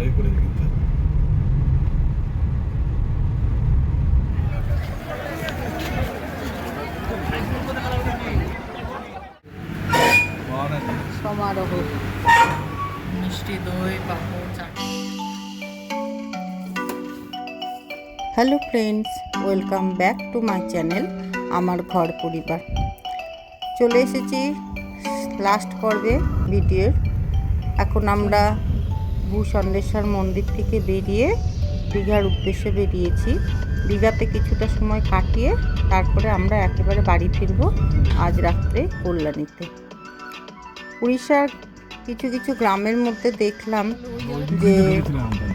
ভালোই করেছে কিন্তু। সমারোহ। মিষ্টি দই পাঁপড় চাটনি। Hello friends welcome back to my channel আমার ঘর পরিবার। চলে এসেছি লাস্ট পর্বে ভিডিওর। এখন আমরা ভূষণ্ডেশ্বর মন্দির থেকে বেরিয়ে দীঘার উদ্দেশ্যে বেরিয়েছি। দীঘাতে কিছুটা সময় কাটিয়ে তারপরে আমরা একেবারে বাড়ি ফিরবো আজ রাত্রে কল্যাণীতে। উড়িষ্যার কিছু কিছু গ্রামের মধ্যে দেখলাম যে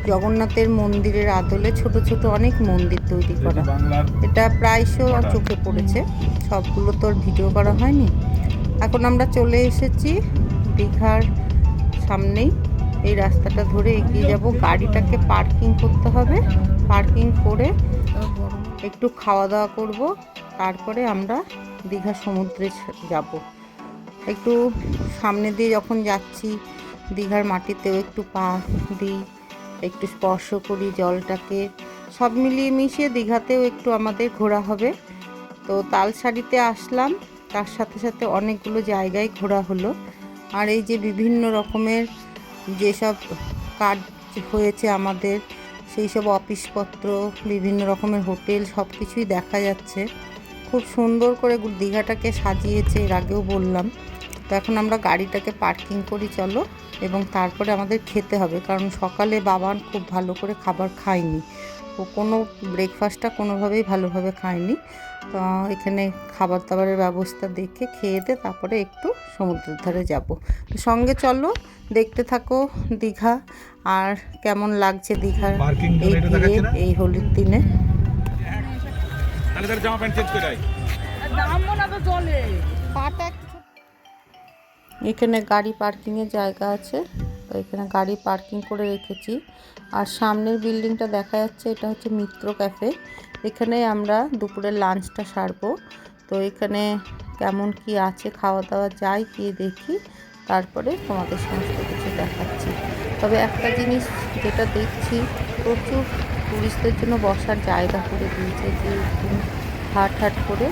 জগন্নাথের মন্দিরের আদলে ছোট ছোট অনেক মন্দির তৈরি করা। এটা প্রায়শ চোখে পড়েছে। সবগুলো তো ভিডিও করা হয়নি। এখন আমরা চলে এসেছি দীঘার সামনেই। এই রাস্তাটা ধরে এগিয়ে যাব। গাড়িটাকে পার্কিং করতে হবে। পার্কিং করে একটু খাওয়া দাওয়া করব। তারপরে আমরা দীঘা সমুদ্রে যাব। একটু সামনে দিয়ে যখন যাচ্ছি, দীঘার মাটিতেও একটু পা দিই, একটু স্পর্শ করি জলটাকে। সব মিলিয়ে মিশিয়ে দীঘাতেও একটু আমাদের ঘোরা হবে। তো তালসারিতে আসলাম। তার সাথে সাথে অনেকগুলো জায়গায় ঘোরা হলো। আর এই যে বিভিন্ন রকমের যেসব কার্ড হয়েছে আমাদের, সেই সব অফিসপত্র, বিভিন্ন রকমের হোটেল, সব কিছুই দেখা যাচ্ছে। খুব সুন্দর করে দীঘাটাকে সাজিয়েছে, এর আগেও বললাম। তো এখন আমরা গাড়িটাকে পার্কিং করি, চলো। এবং তারপরে আমাদের খেতে হবে, কারণ সকালে বাবান খুব ভালো করে খাবার খায়নি। ও কোনো ব্রেকফাস্টটা কোনোভাবেই ভালোভাবে খায়নি। তো এখানে খাবার দাবারের ব্যবস্থা দেখে খেয়ে দে তারপরে একটু সমুদ্রের ধারে যাব। তো সঙ্গে চলো দেখতে থাকো দীঘা আর কেমন লাগছে দীঘার এই ভিড়ে এই হোলির দিনে? জামা প্যান্ট চেঞ্জ করে আয়। এখানে গাড়ি পার্কিংয়ের জায়গা আছে। তো এখানে গাড়ি পার্কিং করে রেখেছি। আর সামনের বিল্ডিংটা দেখা যাচ্ছে, এটা হচ্ছে মিত্র ক্যাফে। এখানে আমরা দুপুরের লাঞ্চটা সারবো। তো এখানে কেমন কি আছে খাওয়া দাওয়া যাই, গিয়ে দেখি। তারপরে তোমাদের সমস্ত কিছু দেখাচ্ছি। তবে একটা জিনিস যেটা দেখছি, প্রচুর টুরিস্টদের জন্য বসার জায়গা করে দিয়েছে যে হাট হাট করে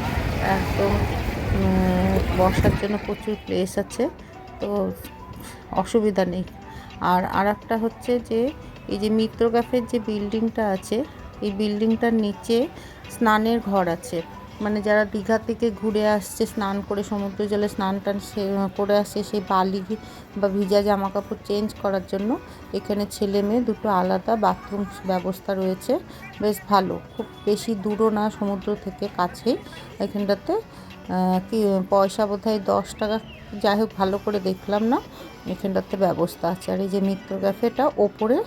একদম বসার জন্য প্রচুর প্লেস আছে। তো অসুবিধা নেই। আর আর একটা হচ্ছে যে, এই যে মিত্র ক্যাফের যে বিল্ডিংটা আছে, এই বিল্ডিংটার নিচে স্নানের ঘর আছে। মানে যারা দীঘা থেকে ঘুরে আসছে, স্নান করে সমুদ্র জলে স্নান টান করে আসছে সেই বালি বা ভিজা জামা কাপড় চেঞ্জ করার জন্য এখানে ছেলে মেয়ে দুটো আলাদা বাথরুম ব্যবস্থা রয়েছে। বেশ ভালো। খুব বেশি দূরও না, সমুদ্র থেকে কাছেই। এখানটাতে কি, পয়সা বোধহয় দশ টাকা, যাই হোক ভালো করে দেখলাম না এখানটাতে ব্যবস্থা আছে। আর এই যে মিত্র ক্যাফেটা ওপরে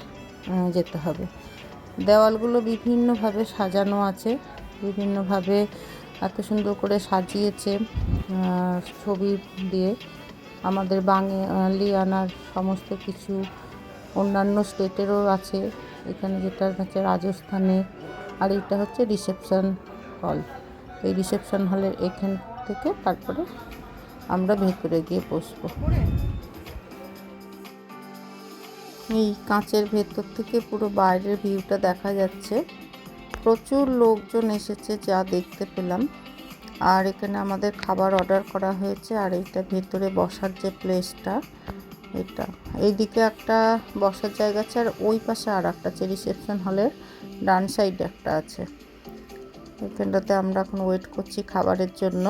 যেতে হবে। দেওয়ালগুলো বিভিন্নভাবে সাজানো আছে, বিভিন্নভাবে এত সুন্দর করে সাজিয়েছে ছবি দিয়ে। আমাদের বাঙালি আনার সমস্ত কিছু, অন্যান্য স্টেটেরও আছে, এখানে যেটা হচ্ছে রাজস্থানে, আর এটা হচ্ছে রিসেপশন হল। এই রিসেপশন হলের এখান থেকে তারপরে আমরা ভেতরে গিয়ে বসবো। এই কাঁচের ভেতর থেকে পুরো বাইরের ভিউটা দেখা যাচ্ছে। প্রচুর লোকজন এসেছে যা দেখতে পেলাম। আর এখানে আমাদের খাবার অর্ডার করা হয়েছে আর এইটা ভেতরে বসার যে প্লেসটা, এটা। এইদিকে একটা বসার জায়গা আছে আর ওই পাশে আর একটা আছে, রিসেপশন হলের ডান সাইডে একটা আছে। এখানটাতে আমরা এখন ওয়েট করছি খাবারের জন্য।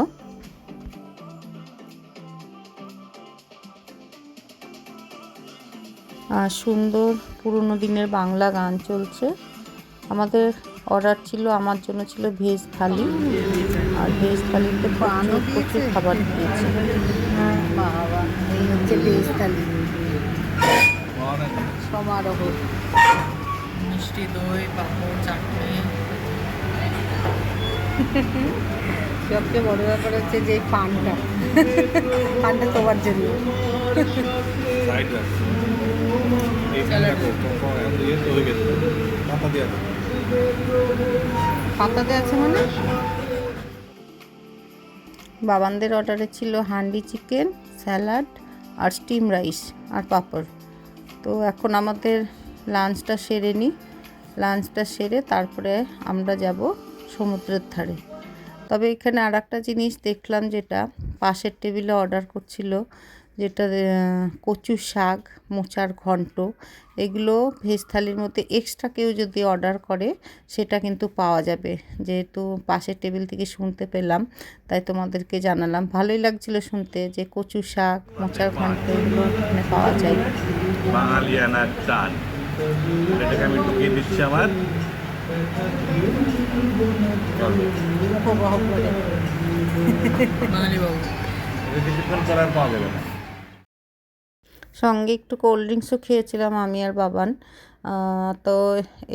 আর সুন্দর পুরনো দিনের বাংলা গান চলছে। আমাদের অর্ডার ছিল আমার জন্য ছিল ভেজ থালি। আর ভেজ থালিতে প্রচুর প্রচুর খাবার দিয়েছে। এই হচ্ছে ভেজ থালি। সমারোহ। মিষ্টি দই পাঁপড় চাটনি। সবচেয়ে বড় ব্যাপার হচ্ছে যে পানটা। পানটা তোমার জন্য। পাতাতে আছে। মানে? বাবানদের অর্ডারে ছিল হান্ডি চিকেন স্যালাড আর স্টিম রাইস আর পাঁপড়। তো এখন আমাদের লাঞ্চটা সেরে নিই লাঞ্চটা সেরে তারপরে আমরা যাব সমুদ্রের ধারে। তবে এখানে আর একটা জিনিস দেখলাম যেটা, পাশের টেবিলে অর্ডার করছিল যেটা কচু শাক, মোচার ঘন্ট। এগুলো ভেজ থালির মধ্যে এক্সট্রা কেউ যদি অর্ডার করে, সেটা কিন্তু পাওয়া যাবে। যেহেতু পাশের টেবিল থেকে শুনতে পেলাম, তাই তোমাদেরকে জানালাম। ভালোই লাগছিল শুনতে যে কচু শাক, মোচার ঘন্ট এগুলো এখানে পাওয়া যায়। চাল। এটাকে আমি ঢুকিয়ে দিচ্ছি আমার। সঙ্গে একটু কোল্ড ড্রিঙ্কসও খেয়েছিলাম আমি আর বাবান। তো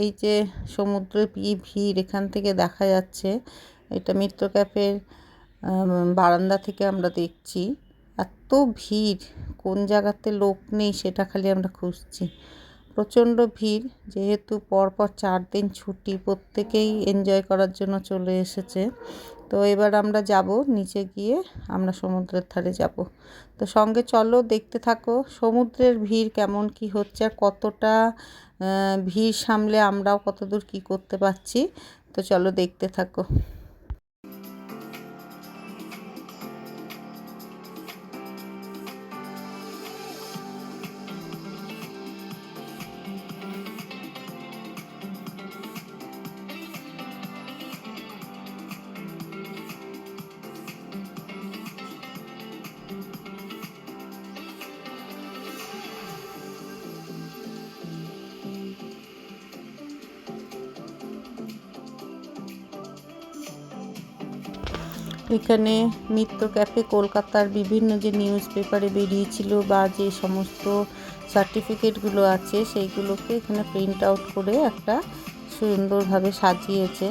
এই যে সমুদ্রের কি ভিড় এখান থেকে দেখা যাচ্ছে, এটা মিত্র ক্যাফের বারান্দা থেকে আমরা দেখছি। এত ভিড়, কোন জায়গাতে লোক নেই সেটা খালি আমরা খুঁজছি। প্রচণ্ড ভিড়, যেহেতু পরপর চার দিন ছুটি, প্রত্যেকেই এনজয় করার জন্য চলে এসেছে। তো এবার আমরা যাব, নিচে গিয়ে আমরা সমুদ্রের ধারে যাব। তো সঙ্গে চলো, দেখতে থাকো, সমুদ্রের ভিড় কেমন, কি হচ্ছে, আর কতটা ভিড় সামলে আমরাও কতদূর কি করতে পারছি। তো চলো, দেখতে থাকো। এখানে মিত্র ক্যাফে কলকাতার বিভিন্ন যে নিউজ পেপারে বেরিয়েছিল বা যে সমস্ত সার্টিফিকেটগুলো আছে, সেইগুলোকে এখানে প্রিন্ট আউট করে একটা সুন্দরভাবে সাজিয়েছে।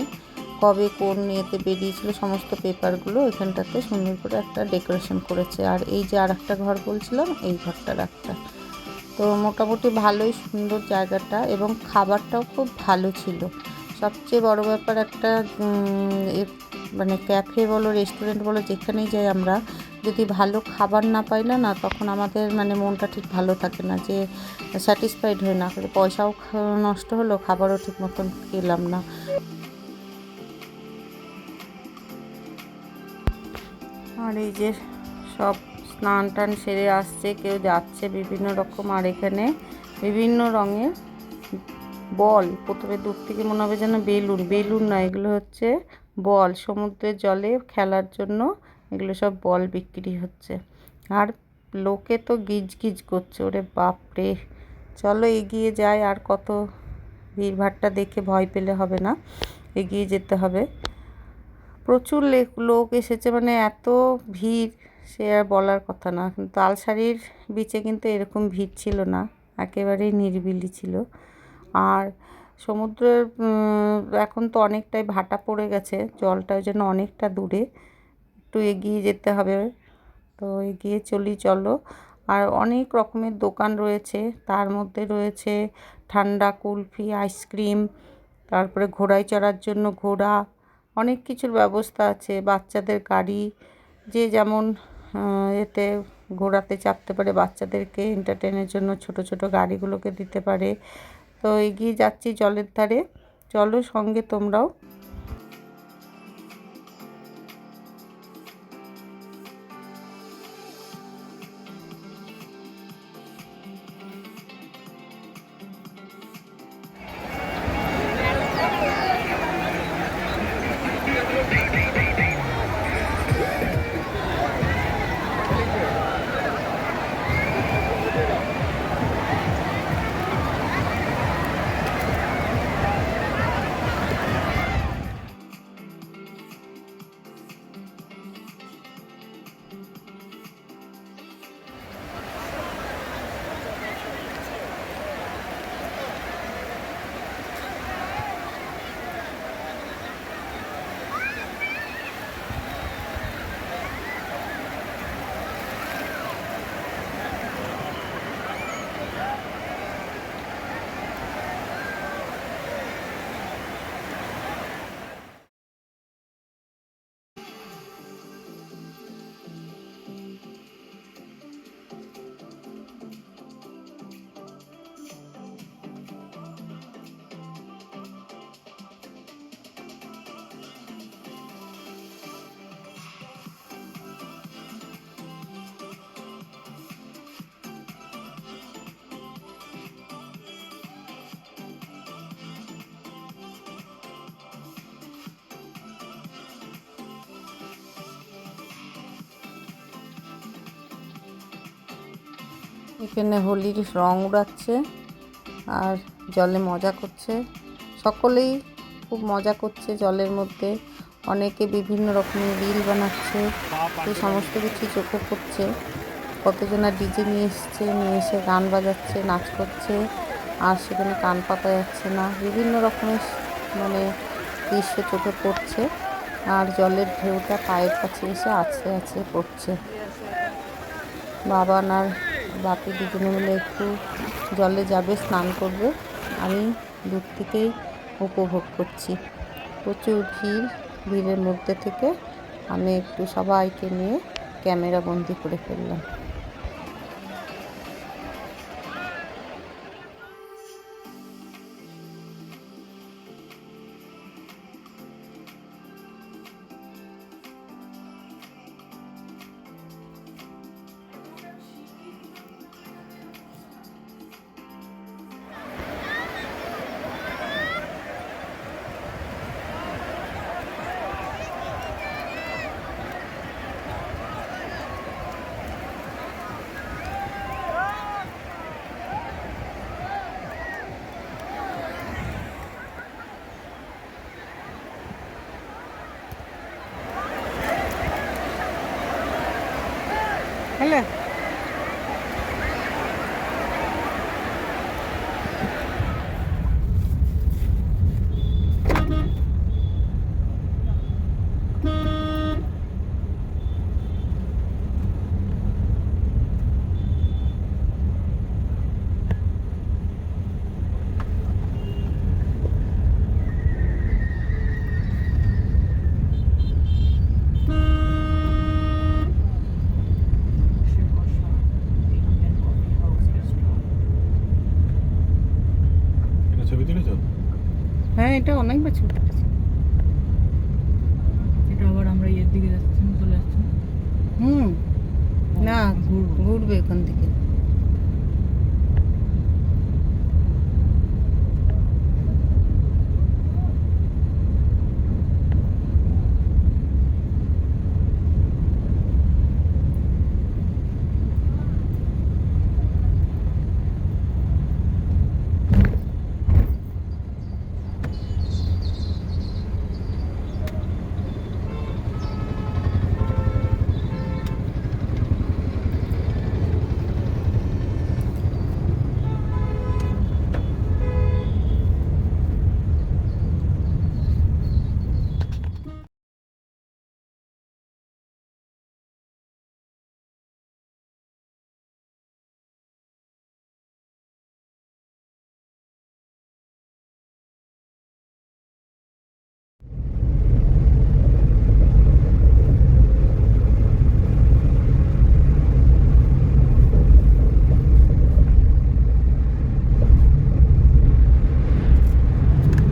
কবে কোন ইয়েতে বেরিয়েছিল, সমস্ত পেপারগুলো এখানটাতে সুন্দর করে একটা ডেকোরেশন করেছে। আর এই যে আর একটা ঘর বলছিলাম, এই ঘরটার একটা। তো মোটামুটি ভালোই সুন্দর জায়গাটা এবং খাবারটাও খুব ভালো ছিল। সবচেয়ে বড় ব্যাপার একটা মানে ক্যাফে বলো, রেস্টুরেন্ট বলো, যেখানেই যাই আমরা, যদি ভালো খাবার না পাই না তখন আমাদের মানে মনটা ঠিক ভালো থাকে না, যে স্যাটিসফাইড হয় না। পয়সাও নষ্ট হলো, খাবারও ঠিক মতন খেলাম না। আর এই যে সব স্নান টান সেরে আসছে, কেউ যাচ্ছে বিভিন্ন রকম, আর এখানে বিভিন্ন রঙের বল। প্রথমে দূর থেকে মনে হবে যেন বেলুন। বেলুন না, এগুলো হচ্ছে বল। সমুদ্রের জলে খেলার জন্য এগুলো সব বল বিক্রি হচ্ছে। আর লোকে তো গিজ গিজ করছে, ওরে বাপরে। চলো এগিয়ে যায় আর কত ভিড়ভাট্টা দেখে ভয় পেলে হবে না। এগিয়ে যেতে হবে। প্রচুর লোক এসেছে মানে এত ভিড়, সে আর বলার কথা না। কিন্তু তালসারির বিচে কিন্তু এরকম ভিড় ছিল না। একেবারেই নিরিবিলি ছিল। আর সমুদ্রের এখন তো অনেকটাই ভাটা পড়ে গেছে, জলটা ওই জন্য অনেকটা দূরে। একটু এগিয়ে যেতে হবে, তো এগিয়ে চলি চলো। আর অনেক রকমের দোকান রয়েছে, তার মধ্যে রয়েছে ঠান্ডা কুলফি, আইসক্রিম, তারপরে ঘোড়ায় চড়ার জন্য ঘোড়া, অনেক কিছুর ব্যবস্থা আছে, বাচ্চাদের গাড়ি, যে যেমন এতে ঘোড়াতে চাপতে পারে, বাচ্চাদেরকে এন্টারটেনের জন্য ছোট ছোট গাড়িগুলোকে দিতে পারে। তো এগিয়ে যাচ্ছি জলের ধারে। চলো সঙ্গে তোমরাও। এখানে হোলির রং উড়াচ্ছে আর জলে মজা করছে। সকলেই খুব মজা করছে জলের মধ্যে। অনেকে বিভিন্ন রকমের রিল বানাচ্ছে তো সমস্ত কিছু চোখে পড়ছে। কতজনা ডিজে নিয়ে এসছে, নিয়ে এসে গান বাজাচ্ছে, নাচ করছে, আর সেখানে কান পাতা যাচ্ছে না। বিভিন্ন রকমের মানে দৃশ্য চোখে পড়ছে আর জলের ঢেউটা পায়ের কাছে এসে আছে আছে পড়ছে। বাবা আর বাপি দুজনে মিলে একটু জলে যাবে, স্নান করবে। আমি দূর থেকেই উপভোগ করছি। প্রচুর ভিড়, ভিড়ের মধ্যে থেকে আমি একটু সবাইকে নিয়ে ক্যামেরা বন্দি করে ফেললাম। হ্যালো এটা ছবি তুলেছো হ্যাঁ এটা অনেক বছর কেটেছে এটা আবার আমরা ইয়ের দিকে যাচ্ছি চলে যাচ্ছি হুম না ঘুরবো। ঘুরবে ওখান থেকে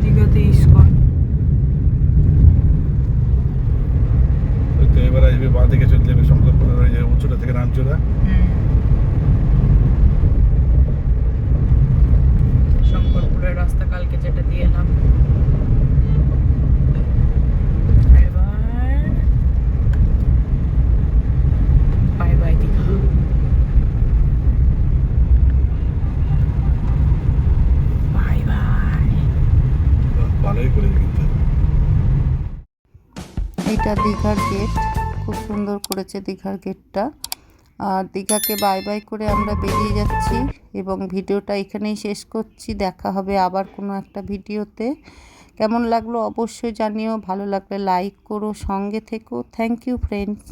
দীঘাতে ইস্কন ওই তো এবার আসবে বাঁ দিকে চলে যাবে শঙ্করপুরের ওই যে উঁচুটা থেকে রামচূড়া শঙ্করপুরের রাস্তা কালকে যেটা দিয়ে এলাম এবার bye bye Digha bye bye বাহ, ভালোই করেছে কিন্তু এইটা দীঘার গেট খুব সুন্দর করেছে দীঘার গেটটা আর দীঘাকে বাই বাই করে আমরা বেরিয়ে যাচ্ছি এবং ভিডিওটা এখানেই শেষ করছি। দেখা হবে আবার কোনো একটা ভিডিওতে। কেমন লাগল অবশ্যই জানিও। ভালো লাগলে লাইক করো। সঙ্গে থেকো। Thank you friends